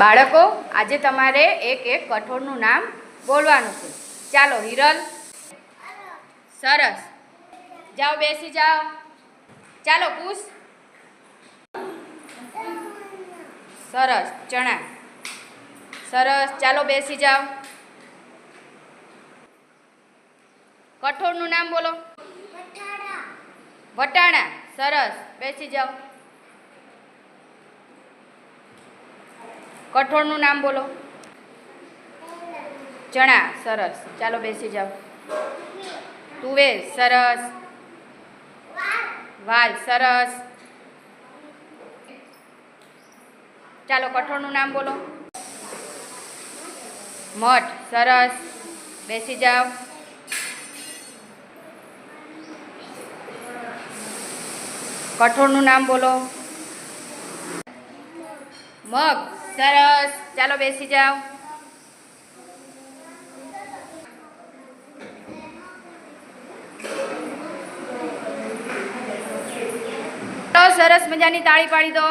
બાળકો, આજે તમારે એક એક કઠોળનું નામ બોલવાનું છે. ચાલો, હિરલ. સરસ. જાઓ, બેસી જાઓ. ચાલો કુશ સરસ, ચણા. સરસ. ચાલો, બેસી જાઓ. કઠોળનું નામ બોલો. વટાણા. સરસ. બેસી જાઓ. કઠોળનું નામ બોલો. ચણા, સરસ. ચાલો બેસી જાઓ. તુવેર, સરસ. વાલ, સરસ. ચાલો કઠોળનું નામ બોલો. મઠ, સરસ. બેસી જાઓ. કઠોળનું નામ બોલો. મગ. સરસ. ચાલો બેસી જાઓ. સરસ મજાની તાળી પાડી દો.